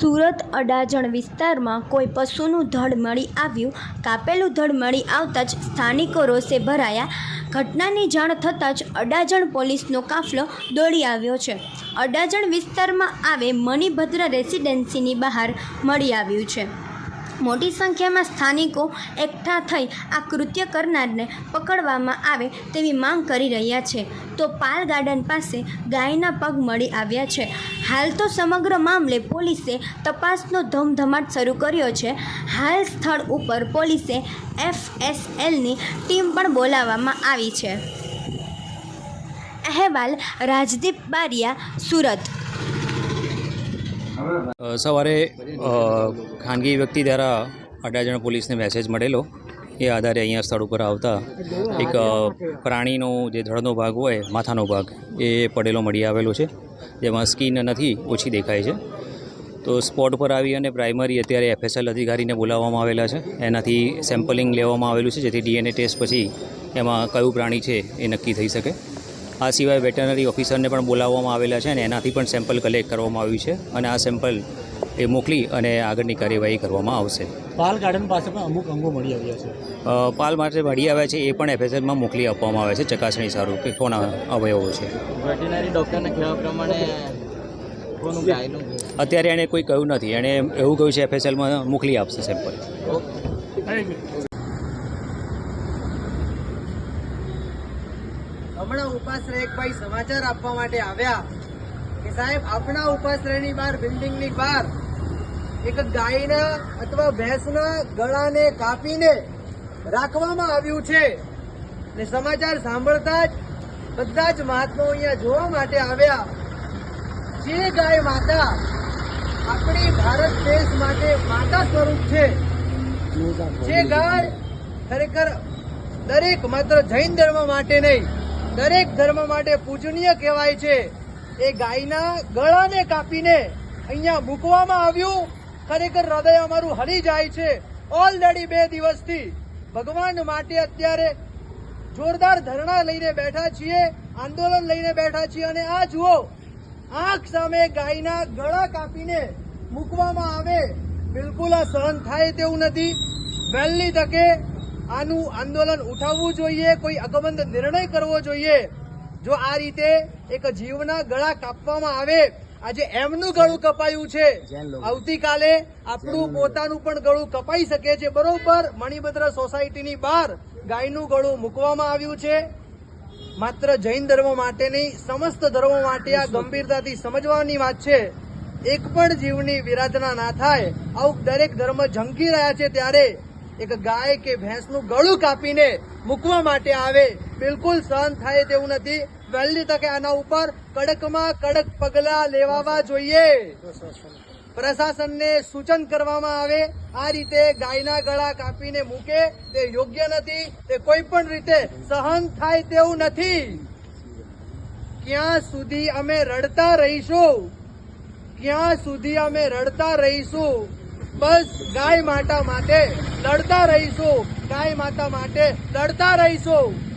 સુરત અડાજણ વિસ્તારમાં કોઈ પશુનું ધડ મળી આવ્યું, કાપેલું ધડ મળી આવતા જ સ્થાનિકો રોષે ભરાયા. ઘટનાની જાણ થતાં જ અડાજણ પોલીસનો કાફલો દોડી આવ્યો છે. અડાજણ વિસ્તારમાં આવે મણિભદ્ર રેસિડેન્સીની બહાર મળી આવ્યું છે. મોટી સંખ્યામાં સ્થાનિકો એકઠા થઈ આ કૃત્ય કરનારને પકડવામાં આવે તેવી માંગ કરી રહ્યા છે. તો પાલ ગાર્ડન પાસે ગાયના પગ મળી આવ્યા છે. હાલ તો સમગ્ર મામલે પોલીસે તપાસનો ધમધમાટ શરૂ કર્યો છે. હાલ સ્થળ ઉપર પોલીસે એફએસએલની ટીમ પણ બોલાવવામાં આવી છે. અહેવાલ રાજદીપ બારિયા, સુરત. સવારે ખાનગી વ્યક્તિ દ્વારા અડાજણ પોલીસને મેસેજ મળેલો. એ આધારે અહીંયા સ્થળ ઉપર આવતા એક પ્રાણીનો જે ધડનો ભાગ હોય, માથાનો ભાગ, એ પડેલો મળી આવેલો છે. જેમાં સ્કીન નથી, ઓછી દેખાય છે. તો સ્પોટ પર આવી અને પ્રાઇમરી અત્યારે એફએસએલ અધિકારીને બોલાવવામાં આવેલા છે. એનાથી સેમ્પલિંગ લેવામાં આવેલું છે, જેથી ડીએનએ ટેસ્ટ પછી એમાં કયું પ્રાણી છે, એ નક્કી થઈ શકે. આ સિવાય વેટરનરી ઓફિસરને પણ બોલાવવામાં આવેલા છે અને એનાથી પણ સેમ્પલ કલેક્ટ કરવામાં આવ્યું છે અને આ સેમ્પલ એ મોકલી અને આગળની કાર્યવાહી કરવામાં આવશે. પાલ ગાર્ડન પાસે પણ અમુક અંગો મળી આવ્યા છે. પાલ માટે મળી આવ્યા છે એ પણ એફએસએલમાં મોકલી આપવામાં આવે છે ચકાસણી સારું કે કોના અવયવો છે. વેટરનરી ડૉક્ટરના કહેવા પ્રમાણે અત્યારે એણે કોઈ કહ્યું નથી એણે એવું કહ્યું છે એફએસએલમાં મોકલી આપશે સેમ્પલ. હમણાં ઉપાશ્રયકભાઈ સમાચાર આપવા માટે આવ્યા કે સાહેબ, આપણા ઉપાશ્રયની બહાર બિલ્ડિંગની બહાર એક ગાયના અથવા ભેંસના ગળાને કાપીને રાખવામાં આવ્યું છે. ને સમાચાર સાંભળતા જ બધા જ મહાત્માઓ અહીંયા જોવા માટે આવ્યા. જે ગાય માતા આપણી ભારત દેશ માટે માતા સ્વરૂપ છે, જે ગાય ખરેખર દરેક માત્ર જૈન ધર્મ માટે નહીં દરેક ધર્મ માટે પૂજનીય કહેવાય છે. એ ગાયના ગળાને કાપીને અહીંયા મૂકવામાં આવ્યું. ખરેખર હૃદય અમારું હરી જાય છે. ઓલરેડી બે દિવસથી ભગવાન માટે અત્યારે જોરદાર ધરણા લઈને બેઠા છીએ, આંદોલન લઈને બેઠા છીએ અને આ જુઓ, આંખ સામે ગાયના ગળા કાપીને મૂકવામાં આવે. બિલકુલ આ સહન થાય તેવું નથી. વહેલી તકે આનું આંદોલન ઉઠાવવું જોઈએ કોઈ અગમંત નિર્ણય કરવો જોઈએ. જો આ રીતે એક જીવના ગળા કાપવામાં આવે આજે એમનું ગળું કપાયું છે. આવતીકાલે આપણું પોતાનું પણ ગળું કપાઈ શકે છે. બરોબર મણિભદ્ર સોસાયટીની બહાર ગાયનું ગળું મૂકવામાં આવ્યું છે. માત્ર જૈન ધર્મ માટે નહીં સમસ્ત ધર્મો માટે આ ગંભીરતાથી સમજવાની વાત છે. એક પણ જીવની વિરાધના ના થાય. આવું દરેક ધર્મ ઝંકી રહ્યા છે ત્યારે એક ગાય કે ભેંસનું ગળું કાપીને મૂકવા માટે આવે. બિલકુલ સહન થાય તેવું નથી. વહેલી તકે આના ઉપર કડકમાં કડક પગલા લેવાવા જોઈએ. પ્રશાસનને સૂચન કરવામાં આવે. આ રીતે ગાયના ગળા કાપીને મૂકે તે યોગ્ય નથી. તે કોઈ પણ રીતે સહન થાય તેવું નથી. ક્યાં સુધી અમે રડતા રહીશું? ક્યાં સુધી અમે રડતા રહીશું? બસ ગાય માતા માટે લડતા રહીશું. ગાય માતા માટે લડતા રહીશું.